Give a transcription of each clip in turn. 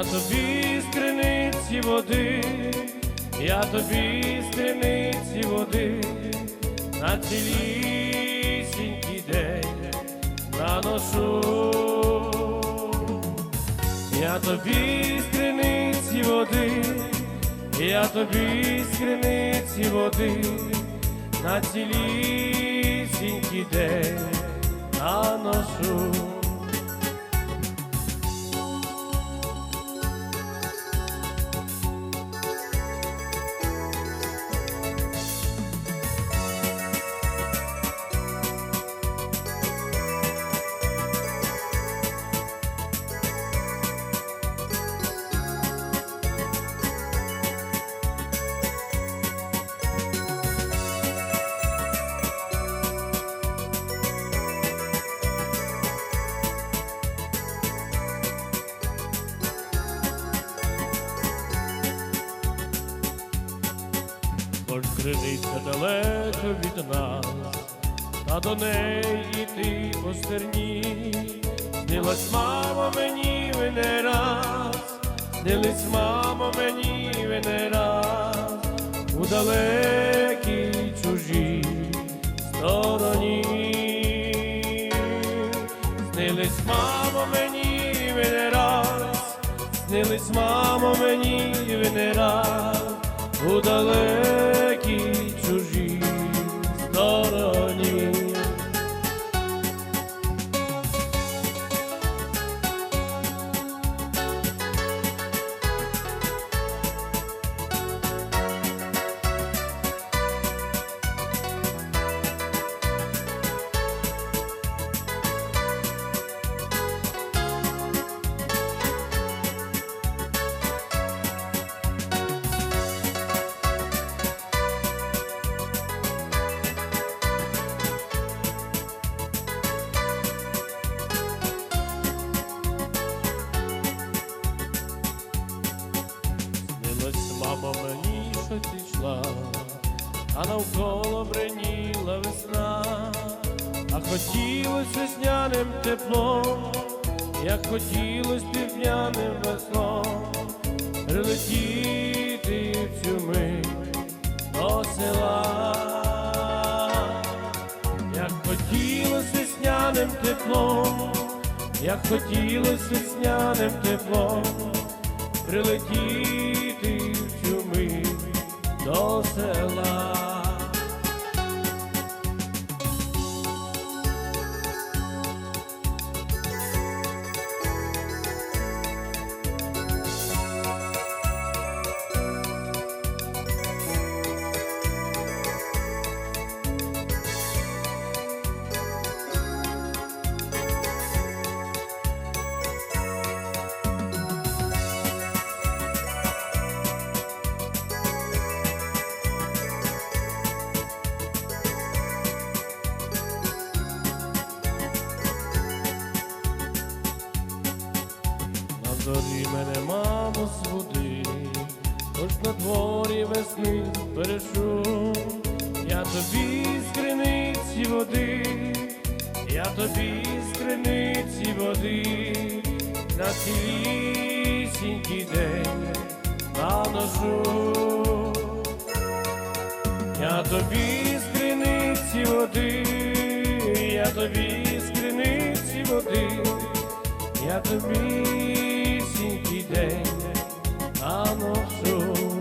я тобі з криниці води, я тобі з криниці води, на цілісінький день наношу. Я тобі з криниці води, я тобі з криниці води, на цілісінький день наношу. Криниця далеко від нас, та до неї йти по стерні. Снилась мамо мені ви не раз, снились мамо мені ви не раз, у далекій чужій стороні. Снились мамо мені ви не раз, снились мамо мені ви не раз, у далекій а навколо бреніла весна, а хотілось весняним теплом, як хотілось півдняним веслом, прилетіти в цю мить до села, як хотілось весняним теплом, як хотілось весняним теплом прилетіти в цю мить до села. Я тобі з криниці води, я тобі з криниці води, я тобі сінький день а тебе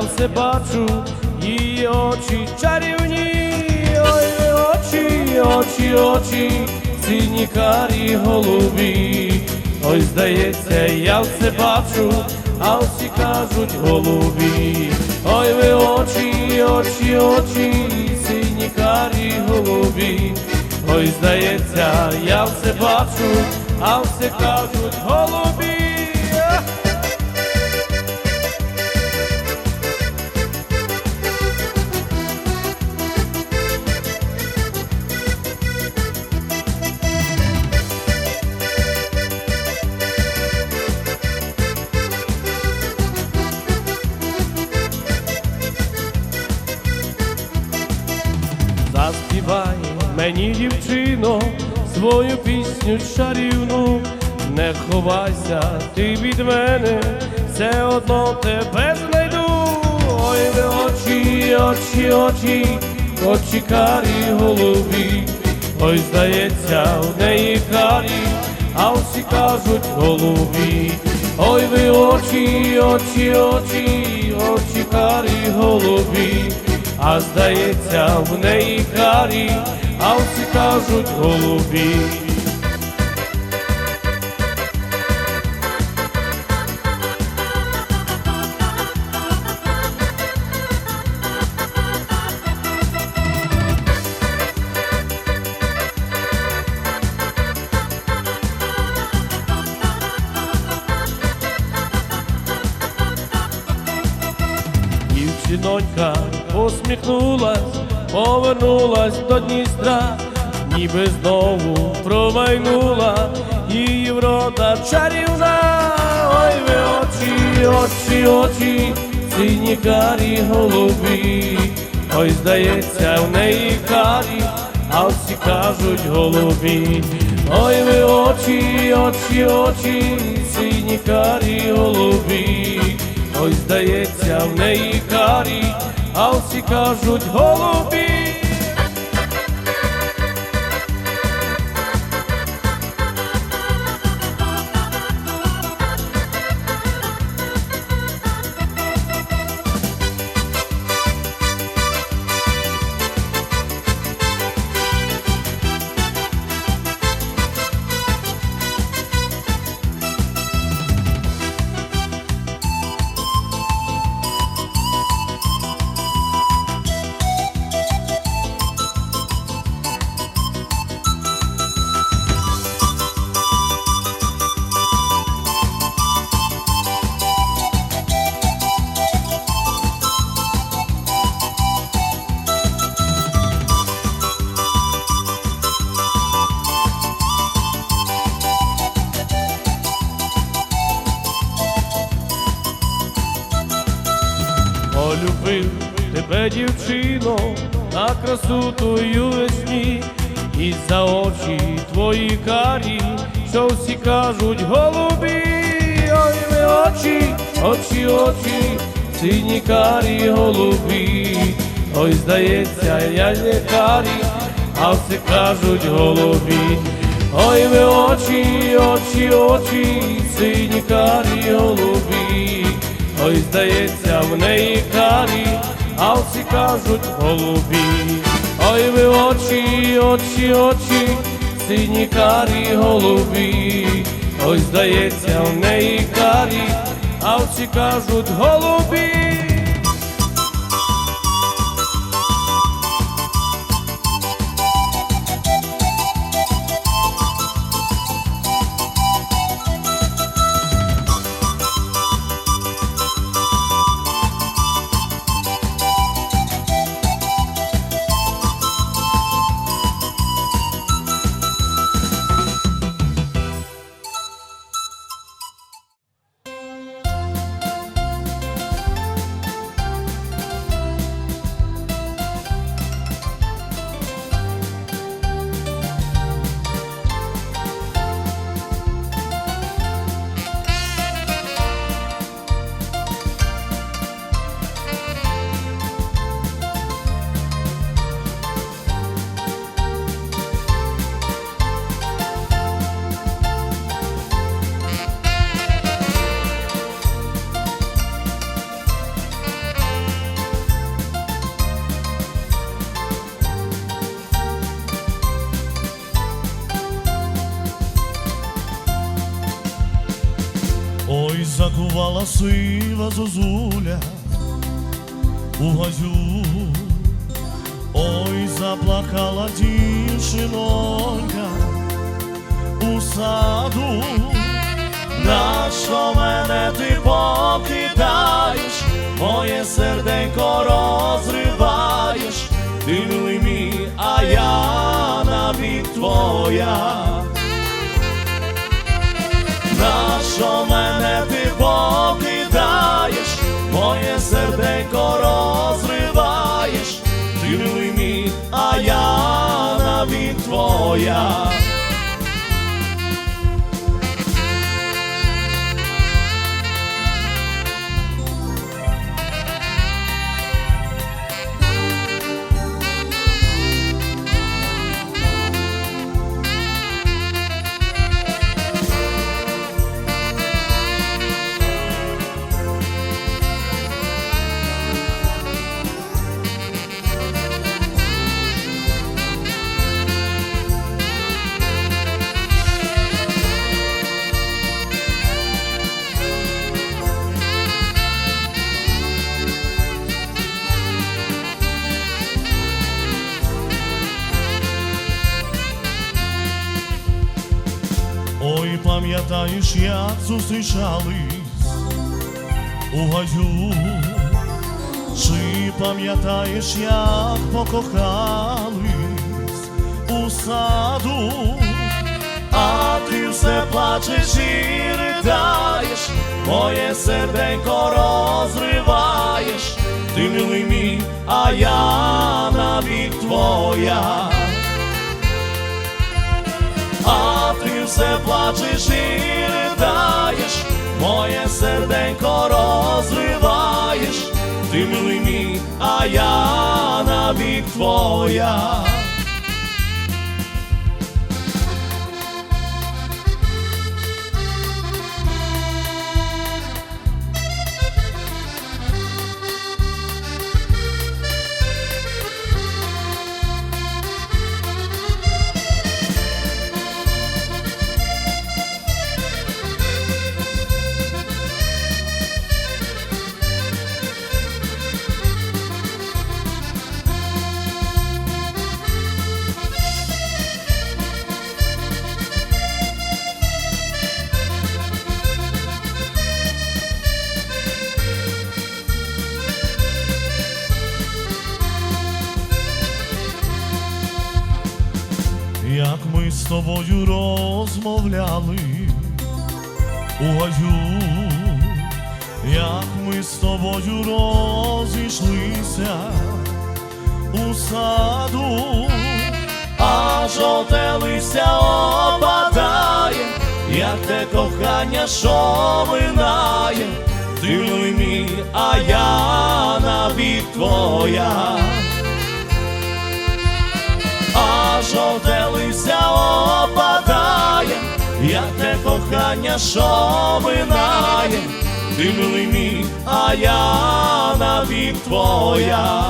я все бачу, її очі чарівні, ой, очі, очі, очі, сині карі голубі. Ой, здається, я все бачу, а всі кажуть голубі. Ой, ви очі, очі, очі, сині карі голубі. Ой, здається, я все бачу, а все кажуть голубі. Мені, дівчино, свою пісню чарівну, не ховайся ти від мене, все одно тебе знайду. Ой, ви очі, очі, очі, очі карі голубі. Ой, здається, в неї карі, а всі кажуть голубі. Ой, ви очі, очі, очі, очі карі голубі. А здається, в неї карі, а всі кажуть голубі. Дівчинонька посміхнулась, повернулась до Дністра, ніби знову промайнула її врода чарівна. Ой, ви очі, очі, очі, сині карі голубі. Ой, здається, в неї карі, а всі кажуть голубі. Ой, ви очі, очі, очі, сині карі голубі. Ой, здається, в неї карі, а всі кажуть голубі. Що всі кажуть голубі, ой, ви очі, очі, очі, сині карі голубі, ой, здається, я не карі, а всі кажуть голубі. Ой, ви очі, очі, очі, сині карі голубі. Ой, здається, в неї карі, а всі кажуть голубі. Ой, ви очі, очі, очі, сині карі голубі. ось здається, в неї карі, а всі кажуть голубі. Закувала сива зозуля у газю, ой, заплакала дівчинонька у саду, на що мене ти покидаєш, моє серденько розриваєш, ти милий мій, а я навік твоя. На що мене ти пам'ятаєш, як зустрічались у гаю, чи пам'ятаєш, як покохались у саду, а ти все плачеш і ридаєш, моє серденько розриваєш, ти милий мій, а я навік твоя. А все плачеш і ридаєш, моє серденько розриваєш, ти милий мій, а я навік твоя. Як ми з тобою розмовляли. У як ми з тобою розійшлися у саду, а жовте листя опадає, як те кохання, що минає, ти мій, а я навік твоя. А жовте листя опадає, як те кохання, що минає, ти милий мій, а я навік твоя.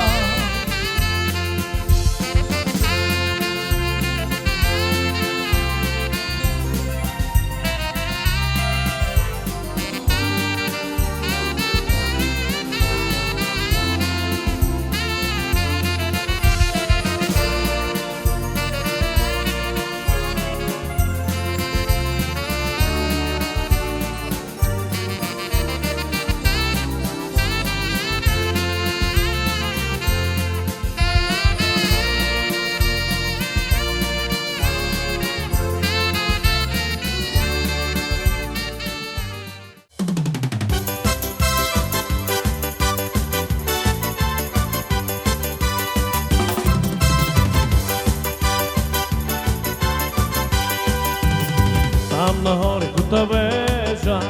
На горі кута вежа,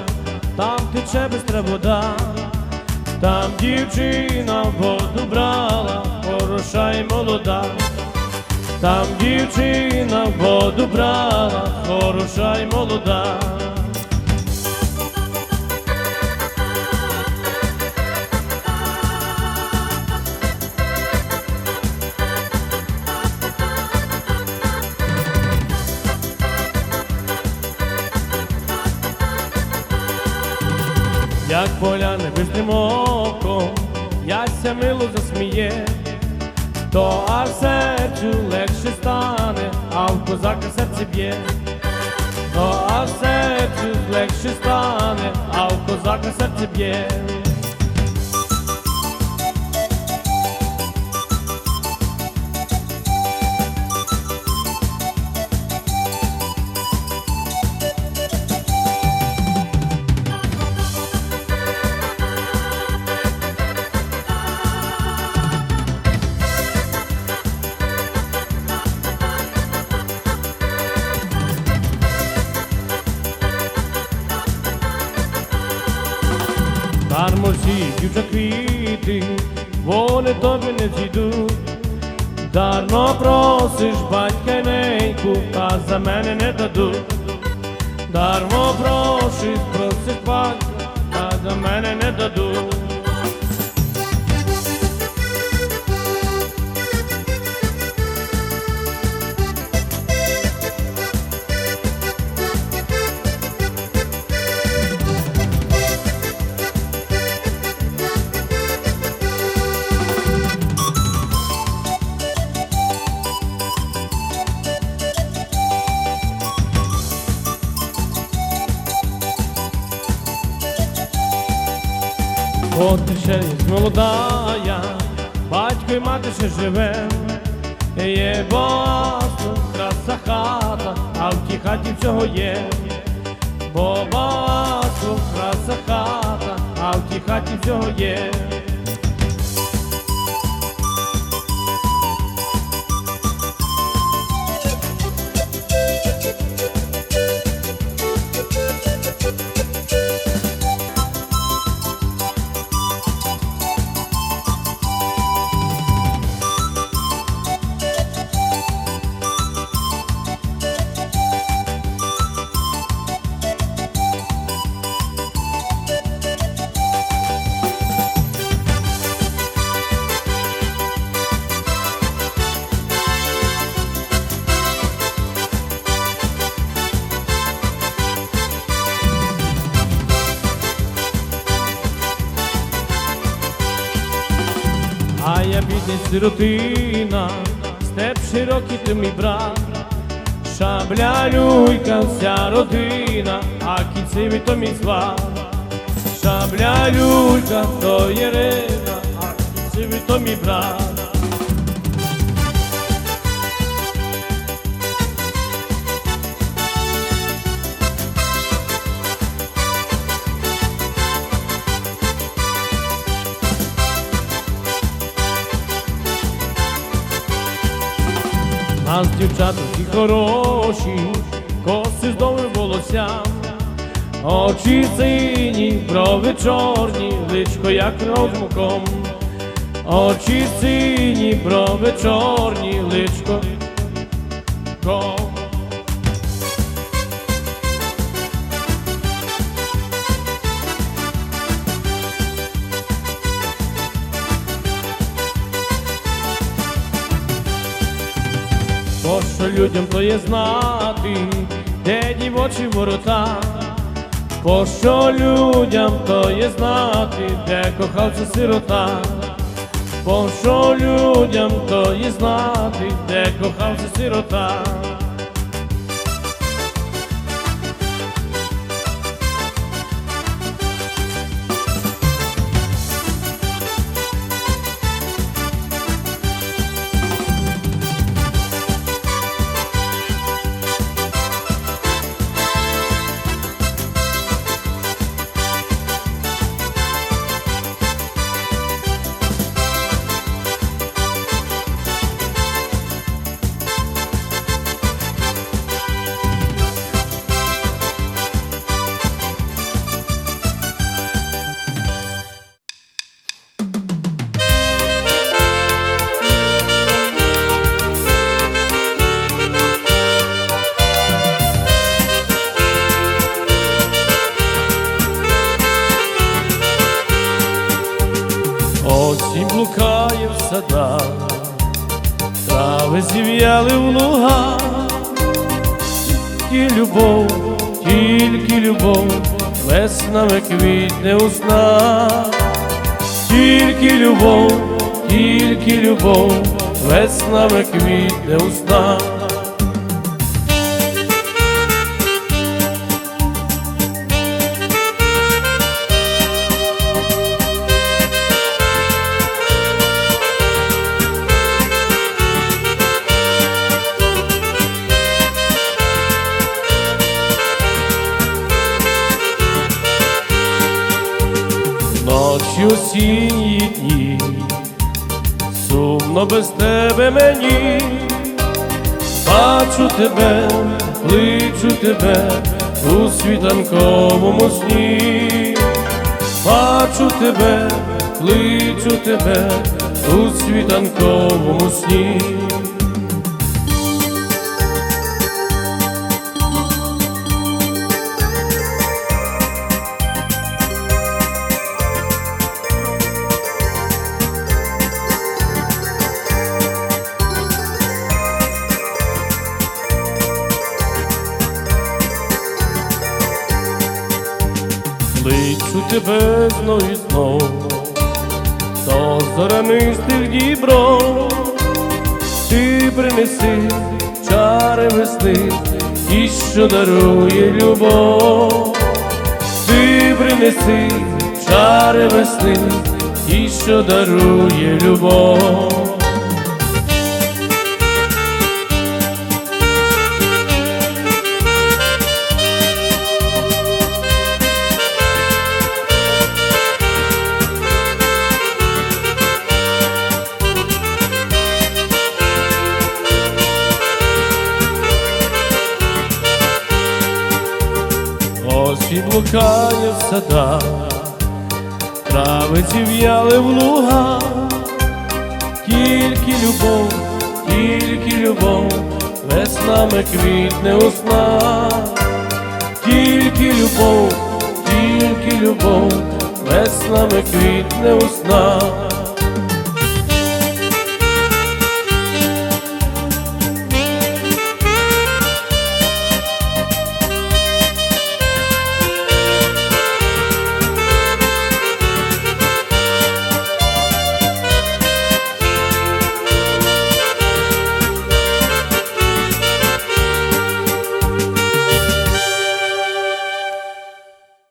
там тече бистра вода, там дівчина воду брала, хороша й молода, там дівчина воду брала, хороша й молода. Як поля небесним оком, яся мило засміє, то аж серцю легше стане, а в козака серце б'є, то аж серцю легше стане, а в козака серце б'є. Просиш батька неньку, та за мене не дадуть. Дармо просиш, просиш батька, та за мене не дадуть. Ще живе, є Босу, краса хата, а в тій хаті всього є, бо багатство, краса хата, а в тій хаті всього є. А бідність рутина, степ широкий ти мій брат, шабля люйка, вся родина, а кінцеві то мій сват. Шабля люйка, то Єрина, а кінцеві то мій брат. Нас дівчата всі хороші, коси з довгим волоссям, очі сині, брови чорні, личко як розмуком, очі сині, брови чорні, личко. Ком. Що людям то є знати, де дівочі ворота, пощо що людям то є знати, де кохався сирота, пощо що людям то є знати, де кохався сирота. Садах, трави зів'яли в лугах, і любов, тільки любов веснами квітне у снах. Тільки любов, тільки любов, веснами квітне у. Ночі осінні дні, сумно без тебе мені, бачу тебе, кличу тебе у світанковому сні, бачу тебе, кличу тебе у світанковому сні. Кличу тебе знов і знов, до зорянистих дібров, ти принеси чари весни, і що дарує любов, ти принеси чари весни, і що дарує любов. Осінь блукає в садах, травиці в'яли в лугах, тільки любов, тільки любов, веснами квітне у тільки любов, тільки любов, веснами квітне у.